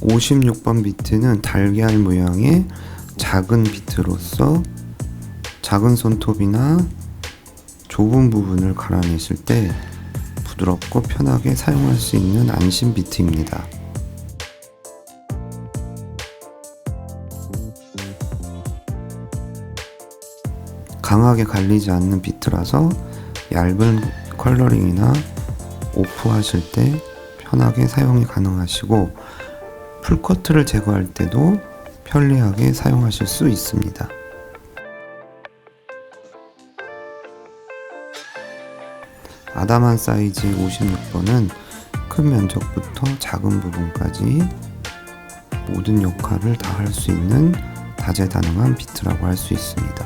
56번 비트는 달걀 모양의 작은 비트로서 작은 손톱이나 좁은 부분을 갈아내실 때 부드럽고 편하게 사용할 수 있는 안심 비트입니다. 강하게 갈리지 않는 비트라서 얇은 컬러링이나 오프 하실 때 편하게 사용이 가능하시고 풀커트를 제거할 때도 편리하게 사용하실 수 있습니다. 아담한 사이즈의 56번은 큰 면적부터 작은 부분까지 모든 역할을 다 할 수 있는 다재다능한 비트라고 할 수 있습니다.